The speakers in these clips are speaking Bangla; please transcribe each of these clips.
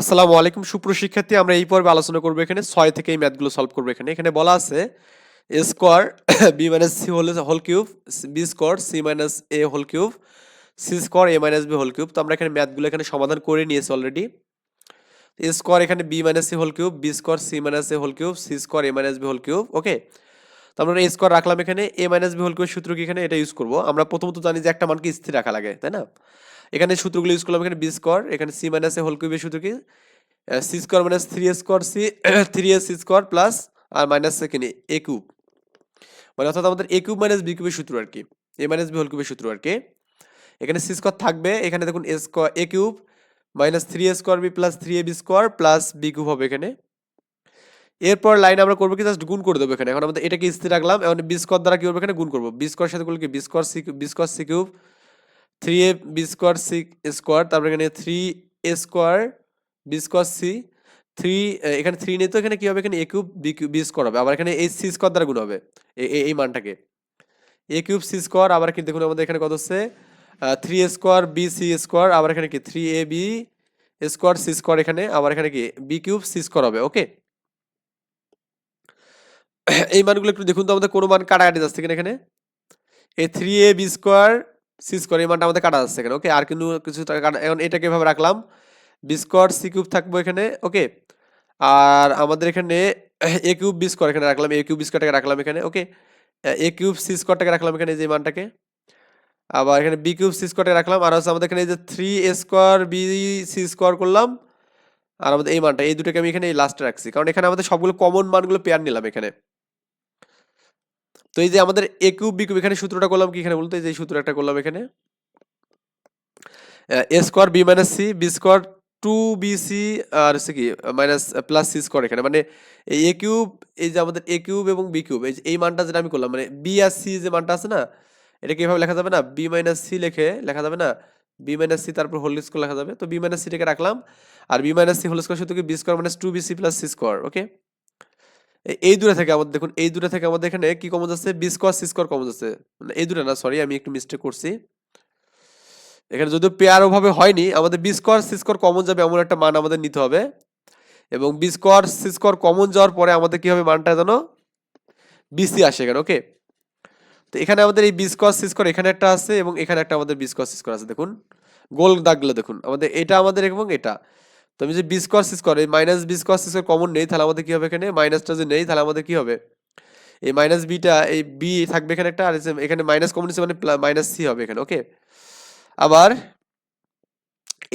আসসালামু আলাইকুম সুপ্রশিক্ষার্থী আমরা এই পর্বে আলোচনা করব এখানে। ছয় থেকে এই ম্যাথগুলো সলভ করব এখানে। এখানে বলা আছে, A square B minus C whole whole cube, B square C minus A whole cube, C square A minus B whole cube. তো আমরা এখানে ম্যাথগুলো এখানে সমাধান করে নিয়েছি অলরেডি এ স্কোয়ার এখানে B minus C whole cube, B square C minus A whole cube, C square A minus B whole cube, okay? তো আমরা এ স্কোয়ার রাখলাম এখানে। এ মাইনাস বি হোল কিউবের সূত্র কি এখানে? এটা ইউজ করব। আমরা প্রথমত জানি যে একটা মানকে স্থির রাখা লাগে, তাই না? এখানে সূত্রগুলো ইউজ করলাম, এখানে বি স্কোয়ার এখানে সি মাইনাস এ হোল কিউবের সূত্র কি? C square minus three A square C three A C square plus R minus second A cube মানে অর্থাৎ আমাদের এ কিউব মাইনাস বি কিউবের সূত্র আর কি। এ মাইনাস বি হোল কিউবের সূত্র আর কি। এখানে সি স্কোয়ার থাকবে, এখানে দেখুন a square a cube minus three a square b plus three a b square plus b cube হবে এখানে। এরপর লাইন আমরা করব কি? জাস্ট গুণ করে দেবো এখানে। এখন আমাদের এটাকে স্থির রাখলাম, এখন বি স্কোয়ার দ্বারা কি হবে এখানে? গুণ করব। বি স্কোয়ার সাথে করলে কি? B square c b square c cube three a b square c square তারপরে এখানে three a square b square c three এখানে থ্রি নেই তো এখানে কি হবে? এখানে a cube b cube square হবে। আবার এখানে এই সি স্কোয়ার দ্বারা গুণ হবে। এই- মানটাকে। এ কিউব সি স্কোয়ার আবার কি দেখুন আমাদের এখানে কত হচ্ছে? Three a square b c square আবার এখানে কি? Three a b square c square এখানে, আবার এখানে কি? বি কিউব সি স্কোয়ার হবে। ওকে এই মানগুলো একটু দেখুন তো আমাদের কোনো মান কাটাকাটি যাচ্ছে কিনা এখানে? এই three a b square c square এই মানটা আমাদের কাটা যাচ্ছে এখানে ওকে আর কিন্তু কিছু কাটা, এখন এটাকে এভাবে রাখলাম। বি স্কোয়ার সি কিউব থাকব এখানে ওকে আর আমাদের এখানে এ কিউব বি এখানে রাখলাম এ কিউব বি স্কোয়ারটাকে রাখলাম এখানে ওকে এ কিউব সি স্কোয়ারটাকে রাখলাম এখানে যে মানটাকে। আবার এখানে বি কিউব সি স্কোয়ারটাকে রাখলাম, আর হচ্ছে আমাদের এখানে যে three a square b c square করলাম। আর আমাদের এই মানটা, এই দুটোকে আমি এখানে এই লাস্টে রাখছি, কারণ এখানে আমাদের সবগুলো কমন মানগুলো পেয়ার নিলাম এখানে। তো এই যে আমাদের এ কিউব বি কিউব এখানে সূত্রটা করলাম কি এখানে বলতে? এই যে সূত্র একটা করলাম এখানে। A square b minus c b square two b c আর হচ্ছে কি মাইনাস প্লাস সি স্কোয়ার এখানে। মানে এই এ কিউব এই যে আমাদের এ কিউব এবং বি কিউব এই মানটা যেটা আমি করলাম মানে বি আর সি যে মানটা আছে না এটাকে এভাবে লেখা যাবে না? বি মাইনাস সি লেখে লেখা যাবে না? বি মাইনাস সি তারপর হোল স্কোয়ার লেখা যাবে। তো বি মাইনাস সিটাকে রাখলাম? আর b minus c whole square সূত্র কি? B square minus two b c plus c square okay এই দূরে থেকে আমাদের, দেখুন, এই দূরে থেকে আমাদের এখানে কি কমন যাচ্ছে b square c square common যাচ্ছে মানে এই দূরে না সরি আমি একটু মিস্টেক করছি। এখানে যদিও পেয়ার ওভাবে হয়নি, আমাদের b square c square common যাবে এমন একটা মান আমাদের নিতে হবে। এবং b square c square common যাওয়ার পরে আমাদের কি হবে মানটা যেন বিসি আসে এখানে ওকে তো এখানে আমাদের এই বি স্কোয়ার সি স্কোয়ার এখানে একটা আছে এবং এখানে একটা আমাদের বি স্কোয়ার সি স্কোয়ার আছে, দেখুন। গোল দাগগুলো দেখুন, আমাদের এটা আমাদের এবং এটা। তো আমি যে বি স্কোয়ার সি স্কোয়ার এই minus b square c square common নেই, তাহলে আমাদের কি হবে এখানে? মাইনাসটা যদি নেই, তাহলে আমাদের কি হবে? এই মাইনাস বিটা এই বি থাকবে এখানে একটা, আর এখানে মাইনাস কমন নিচ্ছে মানে মাইনাস সি হবে এখানে ওকে আবার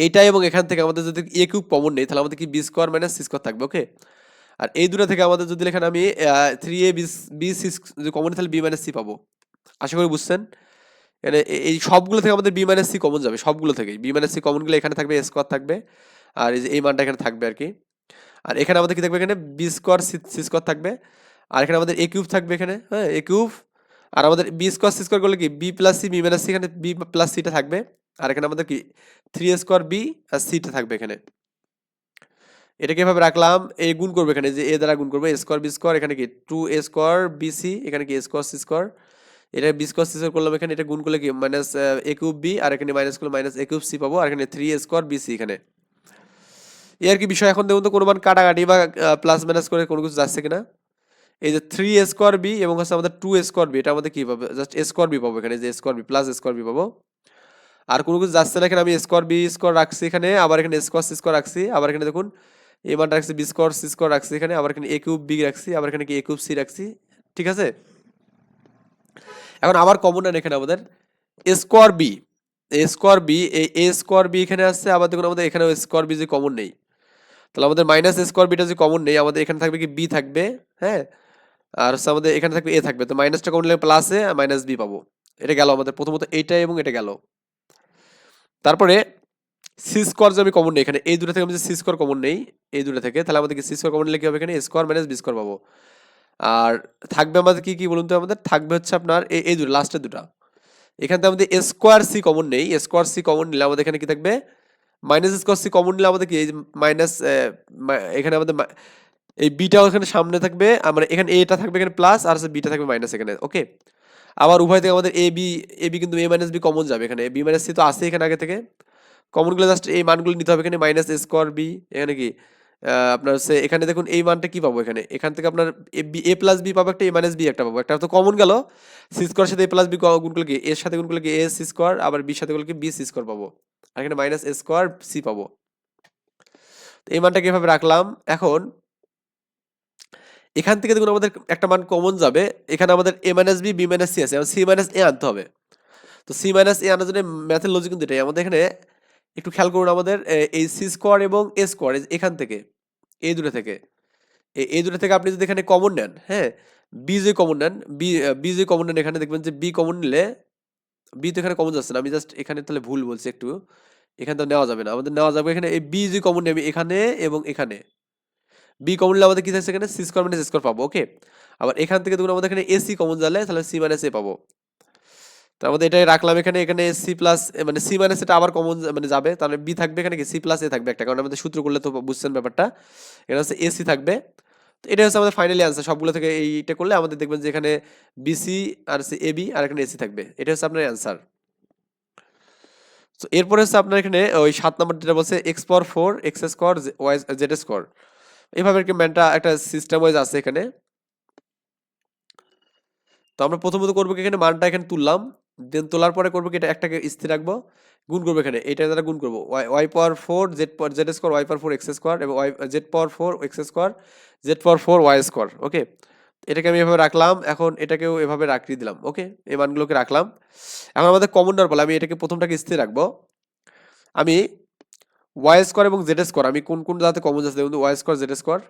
এইটা এবং এখান থেকে আমাদের যদি এ কিউব কমন নেই, তাহলে আমাদের কি b square minus c square থাকবে ওকে আর এই দুটো থেকে আমাদের যদি এখানে আমি three a b c common তাহলে বি মাইনাস সি পাবো। আশা করি বুঝছেন? এখানে এই সবগুলো থেকে আমাদের বি মাইনাস সি কমন যাবে, সবগুলো থেকেই। বি মাইনাস সি কমনগুলো এখানে থাকবে এ স্কোয়ার থাকবে। আর এই যে এই মানটা এখানে থাকবে আর কি আর এখানে আমাদের কি থাকবে এখানে? বি স্কোয়ার সি স্কোয়ার থাকবে। আর এখানে আমাদের এ কিউব থাকবে এখানে হ্যাঁ এ কিউব আর আমাদের বি স্কোয়ার সি স্কোয়ার করলে কি? B plus c b minus c এখানে বি প্লাস সিটা থাকবে। আর এখানে আমাদের কি? থ্রি স্কোয়ার বি আর সিটা থাকবে এখানে। এটাকে এভাবে রাখলাম এ গুণ করবে এখানে, যে এ দ্বারা গুণ করবে। এ স্কোয়ার বি স্কোয়ার এখানে কি? Two a square b c এখানে কি? এ স্কোয়ার সি স্কোয়ার এটা বি স্কোয়ার সি স্কোয়ার করলাম এখানে, এটা গুণ করলে কি? মাইনাস এ কিউব বি আর এখানে মাইনাস করলে মাইনাস এ কিউব সি পাবো। আর এখানে three a square b c এখানে। এই আর কি বিষয় এখন দেখুন তো কোনো মান কাটাকাটি বা প্লাস মাইনাস করে কোনো কিছু যাচ্ছে কিনা এই যে থ্রি এ স্কোয়ার বি এবং হচ্ছে আমাদের টু এ স্কোয়ার বি এটা আমাদের কি পাবে জাস্ট এ স্কোয়ার বি পাবো এখানে যে square b plus square b পাবো আর কোনো কিছু যাচ্ছে না এখানে আমি স্কোয়ার বি স্কোয়ার রাখছি এখানে আবার এখানে স্কোয়ার সি স্কোয়ার রাখছি আবার এখানে দেখুন এই মানটা রাখছি বি স্কোয়ার সি স্কোয়ার রাখছি এখানে আবার এখানে এ কিউব বি রাখছি আবার এখানে কি এ কিউব সি রাখছি ঠিক আছে এখন আবার কমন নেন এখানে আমাদের square b square b a square b এখানে আসছে আবার দেখুন আমাদের এখানে স্কোয়ার বি যে কমন নেই তাহলে আমাদের মাইনাস স্কোয়ার বিটা যদি কমন নেই, আমাদের এখানে থাকবে কি বি থাকবে? হ্যাঁ? আর হচ্ছে আমাদের এখানে থাকবে এ থাকবে। তো মাইনাসটা কমন নিলে প্লাসে মাইনাস বি পাবো। এটা গেল আমাদের। প্রথমত এইটা এবং এটা গেল। তারপরে সি স্কোয়ার যে আমি কমন নেই, এখানে এই দুটো থেকে আমি যে সি স্কোয়ার কমন নেই এই দুটো থেকে, তাহলে আমাদের কি সি স্কোয়ার কমন নিলে কি হবে এখানে? স্কোয়ার মাইনাস বি স্কোয়ার পাবো। আর থাকবে আমাদের কি কি বলুন তো আমাদের? থাকবে হচ্ছে আপনার এই এই দুটো লাস্টের দুটো। এখান থেকে আমাদের স্কোয়ার সি কমন নেই। স্কোয়ার সি কমন নিলে আমাদের এখানে কি থাকবে? মাইনাস স্কোয়ার সি কমন নিলে আমাদের কি? এই মাইনাস এখানে আমাদের এই বিটাও এখানে সামনে থাকবে, আমরা এখানে এটা থাকবে এখানে প্লাস আর বিটা থাকবে মাইনাস এখানে ওকে আবার উভয় থেকে আমাদের এ বি এ বি কিন্তু এ মাইনাস বি কমন যাবে এখানে বি মাইনাস সি তো আছে এখানে আগে থেকে। কমনগুলো জাস্ট এই মানগুলো নিতে হবে এখানে মাইনাস স্কোয়ার বি এখানে কি? আপনার হচ্ছে এখানে দেখুন এই মানটা কি পাবো এখানে? এখান থেকে আপনার a b a plus b পাবো একটা এ মাইনাস বি একটা পাবো, একটা তো কমন গেল। সি স্কোয়ার সাথে এ প্লাস বি গুণ করলে কি? এর সাথে গুণ করলে কি? এ সি স্কোয়ার আবার বির সাথে করলে কি? বি সি স্কোয়ার পাবো। আর এখানে মাইনাস এ স্কোয়ার সি পাবো। এই মানটাকে এভাবে রাখলাম। এখন এখান থেকে দেখুন আমাদের একটা মান কমন যাবে। এখানে আমাদের a minus b b minus c আছে। সি মাইনাস এ আনতে হবে। তো সি মাইনাস এ আনার জন্য ম্যাথের লজিক কিন্তু এটাই। আমাদের এখানে একটু খেয়াল করুন আমাদের এই সি স্কোয়ার এবং এ স্কোয়ার এখান থেকে এই দুটো থেকে। এই দুটো থেকে আপনি যদি এখানে কমন নেন হ্যাঁ বি যদি কমন নেন বি বি যদি কমন নেন, এখানে দেখবেন যে বি কমন নিলে বি তো এখানে কমন যাচ্ছে না। আমি জাস্ট এখানে তাহলে ভুল বলছি একটু। এখানে তো নেওয়া যাবে না। আমাদের নেওয়া যাবে এখানে এই বি যদি কমন নেবে এখানে এবং এখানে। বি কমন নিলে আমাদের কি থাকছে এখানে? সি স্কোয়ার মাইনাস স্কোয়ার পাবো ওকে আবার এখান থেকে দেখুন আমাদের এখানে এসি কমন যালে তাহলে সি মাইনাস এ পাবো। তো আমাদের এটাই রাখলাম এখানে। এখানে সি প্লাস মানে সি মাইনাস এটা আবার কমন মানে যাবে। তাহলে বি থাকবে এখানে কি? সি প্লাস এ থাকবে একটা। কারণ আমাদের সূত্র করলে তো বুঝছেন ব্যাপারটা। এখানে হচ্ছে এসি থাকবে। এটা হচ্ছে আমাদের ফাইনালি আনসার সবগুলো থেকে এইটা করলে আমাদের দেখবেন যে এখানে বিসি আর হচ্ছে এবি আর এখানে এসি থাকবে। এটা হচ্ছে আপনার অ্যান্সার তো এরপরে হচ্ছে আপনার এখানে ওই সাত নম্বর যেটা বলছে x power four x square y z square এইভাবে আর কি ম্যানটা একটা সিস্টেম ওয়াইজ আছে এখানে। তো আমরা প্রথমত করব কি এখানে মানটা এখানে তুললাম দেন তোলার পরে করব কি এটা একটাকে স্থির রাখব। গুণ করব এখানে। এটা দ্বারা গুণ করব। Y power four z power z square y power four x square এবং y z power four x square z power four y square okay এটাকে আমি এভাবে রাখলাম, এখন এটাকেও এভাবে রাখিয়ে দিলাম ওকে এই মানগুলোকে রাখলাম। এখন আমাদের কমন নেওয়ার ফলে আমি এটাকে প্রথমটাকে স্থির রাখব। আমি ওয়াই স্কোয়ার এবং জেড স্কোয়ার আমি কোন কোন যাতে কমন যাচ্ছে দেখুন ওয়াই স্কোয়ার জেড স্কোয়ার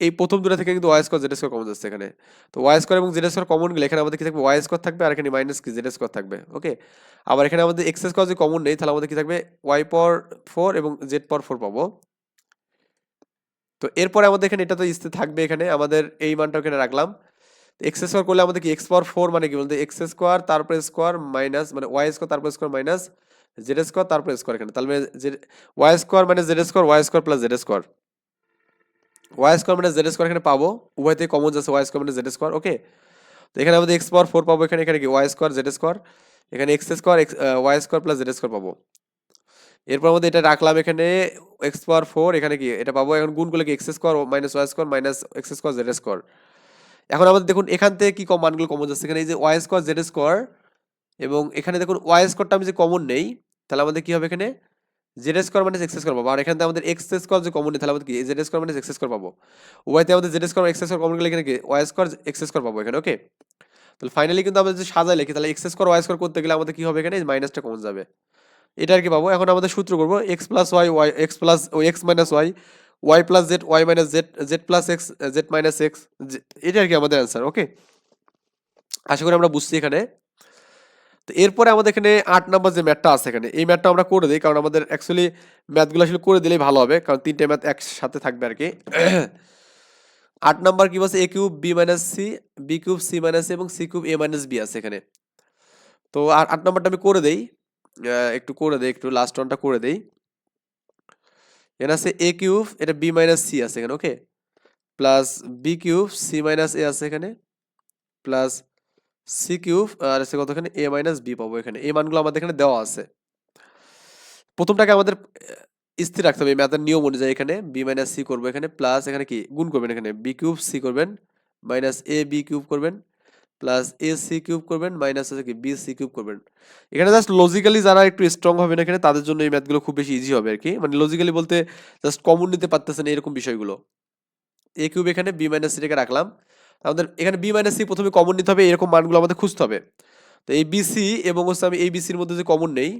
এই প্রথম দুটো থেকে কিন্তু y square z square common যাচ্ছে এখানে। তো ওয়াই স্কোয়ার এবং জেড স্কোয়ার কমন গেলে এখানে আমাদের কি থাকবে? ওয়াই স্কোয়ার থাকবে আর এখানে মাইনাস কি? জেড স্কোয়ার থাকবে ওকে আবার এখানে আমাদের এক্স স্কোয়ার যদি কমন নেই, তাহলে আমাদের কি থাকবে? ওয়াই পাওয়ার ফোর এবং জেড পাওয়ার ফোর পাবো। তো এরপরে আমাদের এখানে এটা তো স্থির থাকবে এখানে, আমাদের এই মানটা এখানে রাখলাম। এক্স স্কোয়ার করলে আমাদের কি? এক্স পাওয়ার ফোর মানে কি বলতে? এক্স স্কোয়ার তারপরে স্কোয়ার মাইনাস মানে ওয়াই স্কোয়ার তারপরে স্কোয়ার মাইনাস জেড স্কোয়ার তারপরে স্কোয়ার এখানে। তাহলে ওয়াই স্কোয়ার মানে z square y square plus z square y square মানে জেড স্কোয়ার এখানে পাবো। উভয় থেকে কমন যাচ্ছে ওয়াই স্কোয়ার মানে জেড স্কোয়ার ওকে তো এখানে আমাদের এক্স পাওয়ার ফোর পাবো এখানে এখানে কি? ওয়াই স্কোয়ার জেড স্কোয়ার এখানে x square x y square plus z square পাবো। এরপর আমাদের এটা রাখলাম এখানে এক্স পাওয়ার ফোর এখানে কি? এটা পাবো। এখন গুণ করলে কি? X square minus y square minus x square z square এখন আমাদের দেখুন এখান থেকে কি কম মানগুলো কমন যাচ্ছে? এখানে এই যে ওয়াই স্কোয়ার জেড স্কোয়ার এবং এখানে দেখুন ওয়াই স্কোয়ারটা আমি যে কমন নেই, তাহলে আমাদের কি হবে এখানে? জেড স্কোয়ার মানে এক্স স্কোয়ার পাবো। আর এখানে আমাদের এক্স স্কোয়ার যে কমন তাহলে আমাদের কি? জেড স্কোয়ার মানে এক্স স্কোয়ার পাবো। উভয়তে আমাদের z square x square common গেলে এখানে কি? ওয়াই স্কোয়ার এক্স স্কোয়ার পাবো এখানে ওকে তাহলে ফাইনালি কিন্তু আমরা যদি সাজাই লিখি, তাহলে এক্স স্কোয়ার ওয়াই স্কোয়ার করতে গেলে আমাদের কি হবে এখানে? মাইনাসটা কমন যাবে। এটা আর কি পাবো? এখন আমাদের সূত্র করব। X plus y y x plus ও x minus y y plus z y minus z z plus x z minus x এটা আর কি আমাদের অ্যান্সার ওকে আশা করি আমরা বুঝছি এখানে। তো এরপরে আমাদের এখানে আট নাম্বার যে ম্যাথটা আছে এখানে, এই ম্যাথটা আমরা করে দিই, কারণ আমাদের অ্যাকচুয়ালি ম্যাথগুলো আসলে করে দিলেই ভালো হবে, কারণ তিনটে ম্যাথ একসাথে থাকবে আর কি। আট নাম্বার কি বলছে? A cube b minus c b cube c minus এবং c cube a minus b আছে এখানে। তো আর আট নাম্বারটা আমি করে দেই একটু করে দেই, একটু লাস্ট ওয়ানটা করে দেই। এখানে আছে এ কিউব এটা বি মাইনাস সি আছে এখানে okay plus b cube c minus a আছে এখানে প্লাস সি কিউব, আর আছে কত এখানে? এ মাইনাস বি পাবো এখানে। এই মানগুলো আমাদের এখানে দেওয়া আছে। প্রথমটাকে আমাদের স্থির রাখতে হবে। ম্যাথের নিয়ম অনুযায়ী এখানে বি মাইনাস সি করব এখানে প্লাস এখানে কি? গুণ করবেন এখানে। বি কিউব সি করবেন মাইনাস এ বি কিউব করবেন প্লাস এ সি কিউব করবেন মাইনাস হচ্ছে কি? বি সি কিউব করবেন। এখানে জাস্ট লজিক্যালি যারা একটু স্ট্রং হবে না এখানে, তাদের জন্য এই ম্যাথগুলো খুব বেশি ইজি হবে আর কি। মানে লজিক্যালি বলতে জাস্ট কমন নিতে পারতেছেন এরকম বিষয়গুলো। এ কিউব এখানে বি মাইনাস সিটাকে রাখলাম। আমাদের এখানে বি মাইনাস সি প্রথমে কমন নিতে হবে, এরকম মানগুলো আমাদের খুঁজতে হবে। তো এই বিসি এবং হচ্ছে আমি এই বিসির মধ্যে যে কমন নেই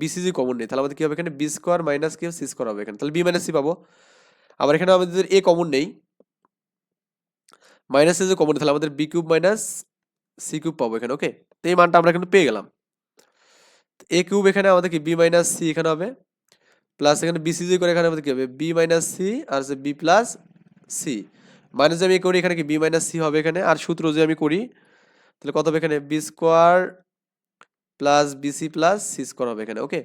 বিসি যে কমন নেই, তাহলে আমাদের কী হবে এখানে? বি স্কোয়ার মাইনাস কি সি স্কোয়ার হবে এখানে। তাহলে বি মাইনাস সি পাবো। আবার এখানে আমাদের এ কমন নেই মাইনাস যে কমন নেই, তাহলে আমাদের b cube minus c cube পাবো এখানে ওকে তো এই মানটা আমরা এখানে পেয়ে গেলাম। এ কিউব এখানে আমাদের কি? বি মাইনাস সি এখানে হবে প্লাস এখানে বিসি যদি করে এখানে আমাদের কি হবে? বি মাইনাস সি আর হচ্ছে বি প্লাস সি মাইনাস আমি করি এখানে কি? বি মাইনাস সি হবে এখানে। আর সূত্র যদি আমি করি, তাহলে কত হবে এখানে? B square plus b c plus c square হবে এখানে। ওকে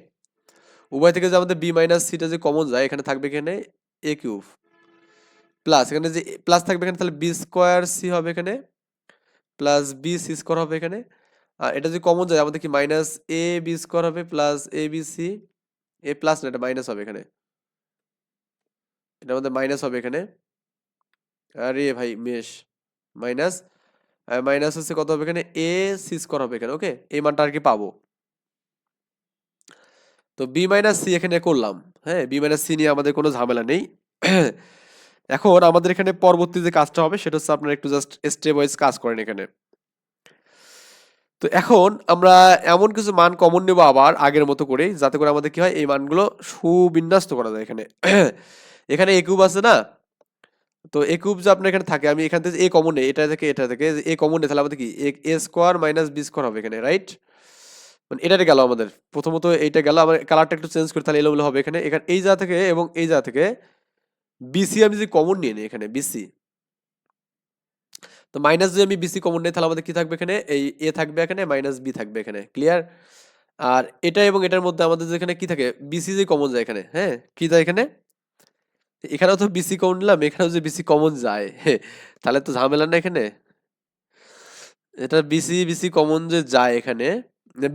উভয় থেকে যে আমাদের বি মাইনাস সিটা যে কমন যায়, এখানে থাকবে এখানে এ কিউব প্লাস এখানে যে প্লাস থাকবে এখানে, তাহলে বি স্কোয়ার সি হবে এখানে প্লাস বি সি স্কোয়ার হবে এখানে। আর এটা যদি কমন যায়, আমাদের কি মাইনাস এ বি স্কোয়ার হবে plus a b c a plus না, এটা মাইনাস হবে এখানে। এটা আমাদের মাইনাস হবে এখানে। আরে ভাই মেশ মাইনাস মাইনাস হচ্ছে কত হবে এখানে? এ সি স্কোয়ার হবে এখানে ওকে এই মানটা আর কি পাবো? তো বি মাইনাস সি এখানে করলাম হ্যাঁ? বি মাইনাস সি নিয়ে আমাদের কোনো ঝামেলা নেই। এখন আমাদের এখানে পরবর্তী যে কাজটা হবে, সেটা হচ্ছে আপনারা একটু জাস্ট স্টেপ ওয়াইজ কাজ করেন এখানে। তো এখন আমরা এমন কিছু মান কমন নেব আবার আগের মতো করে, যাতে করে আমাদের কি হয়? এই মানগুলো সুবিন্যস্ত করা যায় এখানে। এখানে এ কিউব আছে না? তো এ কিউব যে আপনার এখানে থাকে, আমি এখান থেকে এ কমন নেই, এটা থেকে এটা থেকে এ কমন নেই, তাহলে আমাদের কি? A square minus b square হবে এখানে রাইট মানে এটাতে গেল আমাদের। প্রথমত এইটা গেল, আমার কালারটা একটু চেঞ্জ করে, তাহলে এলোমেলো হবে এখানে। এখানে এই জায়গা থেকে এবং এই জায়গা থেকে বিসি আমি যদি কমন নিয়ে নিই এখানে বিসি তো মাইনাস যদি আমি বিসি কমন নিই, তাহলে আমাদের কি থাকবে এখানে? এই এ থাকবে এখানে মাইনাস বি থাকবে এখানে ক্লিয়ার আর এটা এবং এটার মধ্যে আমাদের যেখানে কি থাকে? বিসি যে কমন যায় এখানে হ্যাঁ? কি যায় এখানে? এখানেও তো বিসি কমন নিলাম, এখানেও যে বিসি কমন যায় তাহলে তো ঝামেলা না এখানে? এটা বিসি বিসি কমন যে যায় এখানে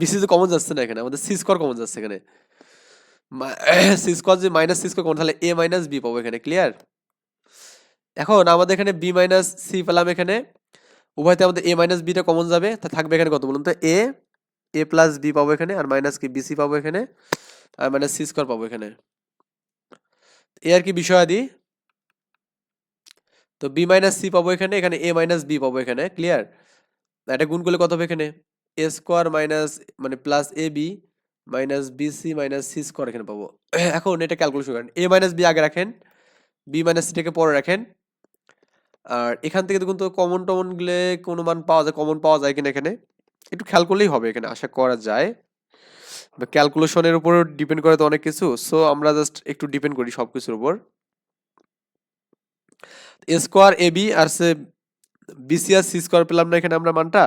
বিসি যে কমন যাচ্ছে না এখানে, আমাদের সি স্কোয়ার কমন যাচ্ছে এখানে। সি স্কোয়ার যে মাইনাস সি স্কোয়ার কমন তাহলে এ মাইনাস বি পাবো এখানে ক্লিয়ার এখন আমাদের এখানে বি মাইনাস সি পেলাম এখানে, উভয়তে আমাদের এ মাইনাস বিটা কমন যাবে, তা থাকবে এখানে কত বলুন তো? এ এ প্লাস বি পাবো এখানে, আর মাইনাস কি বিসি পাবো এখানে, আর মাইনাস সি স্কোয়ার পাবো এখানে। এ আর কি বিষয়াদি তো বি মাইনাস সি পাবো এখানে এখানে এ মাইনাস বি পাবো এখানে ক্লিয়ার এটা গুণ করলে কত হবে এখানে? এ স্কোয়ার মাইনাস মানে plus a b minus b c minus c square এখানে পাবো। এখন এটা ক্যালকুলেশন করেন। এ মাইনাস বি আগে রাখেন বি মাইনাস সিটাকে পরে রাখেন। আর এখান থেকে দেখুন তো কমন টমন গেলে কোনো মান পাওয়া যায় কমন পাওয়া যায় কিনা এখানে? একটু খেয়াল করলেই হবে এখানে, আশা করা যায়। ক্যালকুলেশনের উপর ডিপেন্ড করে তো অনেক কিছু সো আমরা জাস্ট একটু ডিপেন্ড করি সব কিছুর উপর স্কোয়ার এ বি আর সে বিসি আর সি স্কোয়ার পেলাম না এখানে আমরা মানটা।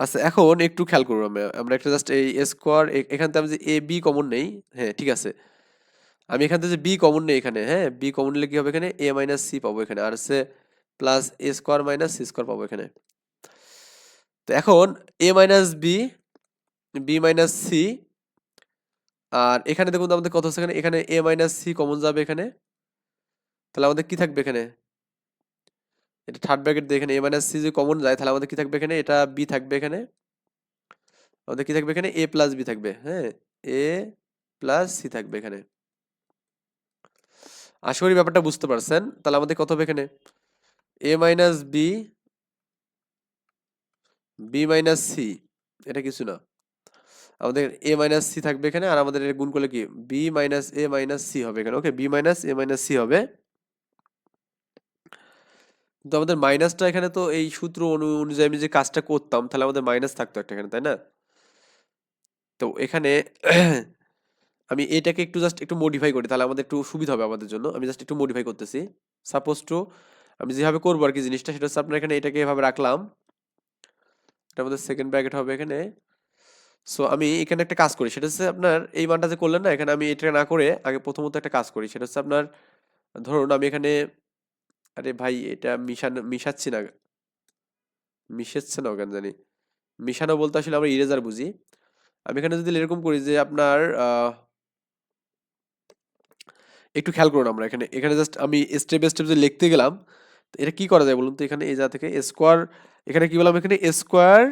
আচ্ছা এখন একটু খেয়াল করব আমরা আমরা একটা জাস্ট এই স্কোয়ার এখান থেকে আমি যে এ বি কমন নেই হ্যাঁ ঠিক আছে। আমি এখান থেকে যে বি কমন নেই এখানে হ্যাঁ বি কমন নিলে কি হবে এখানে? এ মাইনাস সি পাবো এখানে, আর সে plus a square minus c square পাবো এখানে। তো এখন a minus b b minus c আর এখানে দেখুন তো আমাদের কত হচ্ছে এখানে? এখানে এ মাইনাস সি কমন যাবে এখানে। তাহলে আমাদের কি থাকবে এখানে? এটা থার্ড ব্র্যাকেট দিয়ে এখানে এ মাইনাস সি যদি কমন যায়, তাহলে আমাদের কি থাকবে এখানে? এটা বি থাকবে এখানে। আমাদের কি থাকবে এখানে? এ প্লাস বি থাকবে হ্যাঁ? এ প্লাস সি থাকবে এখানে। আশা করি ব্যাপারটা বুঝতে পারছেন। তাহলে আমাদের কত হবে এখানে? A minus b b minus c এটা কিছু না। আমাদের এ মাইনাস সি থাকবে এখানে, আর আমাদের গুণ করলে কি? B minus a minus c হবে এখানে। Okay b minus a minus c হবে। কিন্তু আমাদের মাইনাসটা এখানে তো এই সূত্র অনুযায়ী আমি যে কাজটা করতাম, তাহলে আমাদের মাইনাস থাকতো একটা এখানে, তাই না? তো এখানে আমি এটাকে একটু জাস্ট একটু মডিফাই করি, তাহলে আমাদের একটু সুবিধা হবে আমাদের জন্য। আমি জাস্ট একটু মডিফাই করতেছি। সাপোজ টু আমি যেভাবে করব আর কি জিনিসটা, সেটা হচ্ছে আপনার এখানে এটাকে এভাবে রাখলাম। এটা আমাদের সেকেন্ড ব্র্যাকেট হবে এখানে। সো আমি এখানে একটা কাজ করি। সেটা হচ্ছে আপনার এই মানটা যে করলেন না, এখানে আমি এটা না করে আগে প্রথমত একটা কাজ করি। সেটা হচ্ছে আপনার, ধরুন আমি এখানে, আরে ভাই, এটা মিশানো, মিশাচ্ছি না। মিশাচ্ছে না কেন জানি? মিশানো বলতে আসলে আমরা ইরেজার বুঝি। আমি এখানে যদি এরকম করি যে আপনার একটু খেয়াল করুন আমরা এখানে। এখানে জাস্ট আমি স্টেপ বাই স্টেপ যে লিখতে গেলাম এটা কি করা যায় বলুন তো? এখানে এই যা থেকে স্কোয়ার এখানে কি বললাম এখানে স্কোয়ার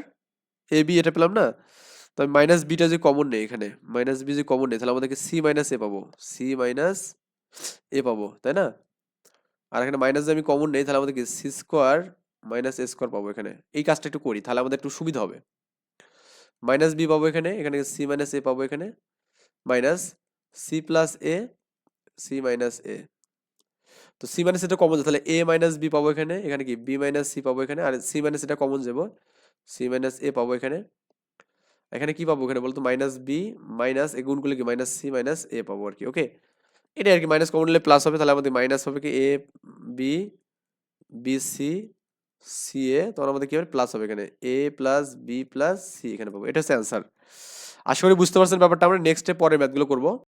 এ বি এটা পেলাম না? তো আমি মাইনাস বিটা যে কমন নেই এখানে। মাইনাস বি যে কমন নেই, তাহলে আমাদেরকে সি মাইনাস এ পাবো। সি মাইনাস এ পাবো, তাই না? আর এখানে মাইনাস আমি কমন নেই, তাহলে আমাদেরকে c square minus a square পাবো এখানে। এই কাজটা একটু করি, তাহলে আমাদের একটু সুবিধা হবে। মাইনাস বি পাবো এখানে এখানে সি মাইনাস এ পাবো এখানে। Minus c plus a c minus a তো সি মাইনাস এটা কমন তাহলে এ মাইনাস বি পাবো এখানে এখানে কি? বি মাইনাস সি পাবো এখানে, আর সি মাইনাস এটা কমন যাব। সি মাইনাস এ পাবো এখানে। এখানে কি পাবো? এখানে বলতো মাইনাস বি মাইনাস এ গুণ করলে কি? মাইনাস সি মাইনাস এ পাবো আর কি ওকে এটা আর কি মাইনাস কমন নিলে প্লাস হবে, তাহলে আমাদের মাইনাস হবে কি? A b b c c a তখন আমাদের কি হবে? প্লাস হবে এখানে। A plus b plus c এখানে পাবো। এটা হচ্ছে অ্যান্সার আশা করি বুঝতে পারছেন ব্যাপারটা। আমরা নেক্সটে পরে ম্যাথগুলো করব।